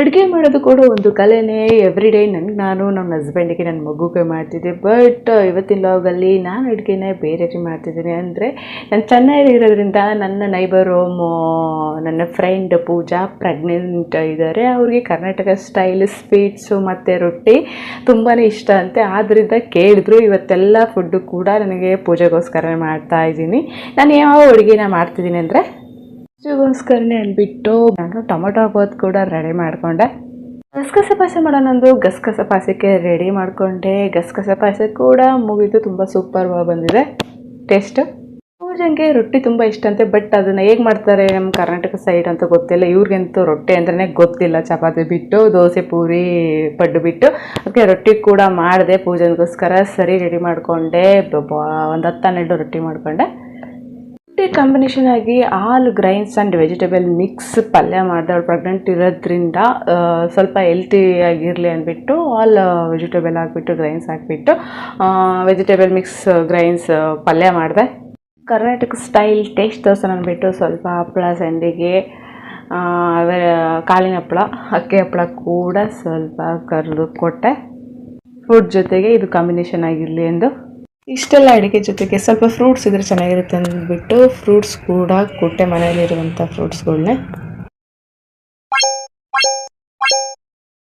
ಅಡುಗೆ ಮಾಡೋದು ಕೂಡ ಒಂದು ಕಲೆನೇ. ಎವ್ರಿ ಡೇ ನನಗೆ ನಾನು ನನ್ನ ಹಸ್ಬೆಂಡಿಗೆ ನನ್ನ ಮಗುಗೆ ಮಾಡ್ತಿದ್ದೆ. ಬಟ್ ಇವತ್ತಿನ ಲಾಗಲ್ಲಿ ನಾನು ಅಡುಗೆನೇ ಬೇರೆ ಮಾಡ್ತಿದ್ದೀನಿ. ಅಂದರೆ ನಾನು ಚೆನ್ನಾಗಿ ಇರೋದ್ರಿಂದ ನನ್ನ ನೈಬರ್ ಹೋಮು ನನ್ನ ಫ್ರೆಂಡ್ ಪೂಜಾ ಪ್ರೆಗ್ನೆಂಟ್ ಇದ್ದಾರೆ. ಅವ್ರಿಗೆ ಕರ್ನಾಟಕ ಸ್ಟೈಲ್ ಸ್ವೀಟ್ಸು ಮತ್ತು ರೊಟ್ಟಿ ತುಂಬಾ ಇಷ್ಟ ಅಂತೆ. ಆದ್ದರಿಂದ ಕೇಳಿದ್ರು ಇವತ್ತೆಲ್ಲ ಫುಡ್ಡು ಕೂಡ ನನಗೆ ಪೂಜೆಗೋಸ್ಕರ ಮಾಡ್ತಾ ಇದ್ದೀನಿ. ನಾನು ಯಾವ ಅಡುಗೆನ ಮಾಡ್ತಿದ್ದೀನಿ ಅಂದರೆ ಪೂಜೆಗೋಸ್ಕರನೇ ಅಂದ್ಬಿಟ್ಟು ನಾನು ಟೊಮೊಟೊ ಬಾತ್ ಕೂಡ ರೆಡಿ ಮಾಡಿಕೊಂಡೆ. ಗಸಗಸೆ ಪಾಯಸ ಮಾಡೋಣಂದು ಗಸಗಸೆ ಪಾಯಸಕ್ಕೆ ರೆಡಿ ಮಾಡಿಕೊಂಡೆ. ಗಸಗಸೆ ಪಾಯಸ ಕೂಡ ಮುಗಿದು ತುಂಬ ಸೂಪರ್ ಬಂದಿದೆ. ಟೇಸ್ಟು ಪೂಜೆಗೆ ರೊಟ್ಟಿ ತುಂಬ ಇಷ್ಟ ಅಂತೆ ಬಟ್ ಅದನ್ನು ಹೇಗೆ ಮಾಡ್ತಾರೆ ನಮ್ಮ ಕರ್ನಾಟಕ ಸೈಡ್ ಅಂತ ಗೊತ್ತಿಲ್ಲ. ಇವ್ರಿಗಂತೂ ರೊಟ್ಟಿ ಅಂದ್ರೆ ಗೊತ್ತಿಲ್ಲ. ಚಪಾತಿ ಬಿಟ್ಟು, ದೋಸೆ ಪೂರಿ ಪಡ್ಡು ಬಿಟ್ಟು. ಅದಕ್ಕೆ ರೊಟ್ಟಿ ಕೂಡ ಮಾಡಿದೆ ಪೂಜೆಗೋಸ್ಕರ. ಸರಿ ರೆಡಿ ಮಾಡಿಕೊಂಡೆ. ಒಂದು ಹತ್ತು ಹನ್ನೆರಡು ರೊಟ್ಟಿ ಮಾಡಿಕೊಂಡೆ. ರೊಟ್ಟಿ ಕಾಂಬಿನೇಷನ್ ಆಗಿ all grains and vegetable mix ಪಲ್ಯ ಮಾಡಿದೆ ಅವಳು ಪ್ರೆಗ್ನೆಂಟ್ ಇರೋದ್ರಿಂದ ಸ್ವಲ್ಪ ಹೆಲ್ತಿ ಆಗಿರಲಿ ಅಂದ್ಬಿಟ್ಟು ಆಲ್ ವೆಜಿಟೇಬಲ್ ಹಾಕ್ಬಿಟ್ಟು, ಗ್ರೈನ್ಸ್ ಹಾಕ್ಬಿಟ್ಟು ವೆಜಿಟೇಬಲ್ ಮಿಕ್ಸ್ ಗ್ರೈನ್ಸ್ ಪಲ್ಯ ಮಾಡಿದೆ. ಕರ್ನಾಟಕ ಸ್ಟೈಲ್ ಟೇಸ್ಟ್ ದೋಸೆ ಅಂದ್ಬಿಟ್ಟು ಸ್ವಲ್ಪ ಹಪ್ಪಳ, ಸಂಡಿಗೆ ಕಾಳಿನ ಹಪ್ಪಳ, ಅಕ್ಕಿ ಹಪ್ಪಳ ಕೂಡ ಸ್ವಲ್ಪ ಕರೆದು ಕೊಟ್ಟೆ. ಫುಡ್ ಜೊತೆಗೆ ಇದು ಕಾಂಬಿನೇಷನ್ ಆಗಿರಲಿ ಎಂದು ಇಷ್ಟೆಲ್ಲ ಅಡುಗೆ ಜೊತೆಗೆ ಸ್ವಲ್ಪ ಫ್ರೂಟ್ಸ್ ಇದ್ರೆ ಚೆನ್ನಾಗಿರುತ್ತೆ ಅಂದ್ಬಿಟ್ಟು ಫ್ರೂಟ್ಸ್ ಕೂಡ ಕೊಟ್ಟೆ ಮನೆಯಲ್ಲಿರುವಂಥ ಫ್ರೂಟ್ಸ್ಗಳನ್ನೇ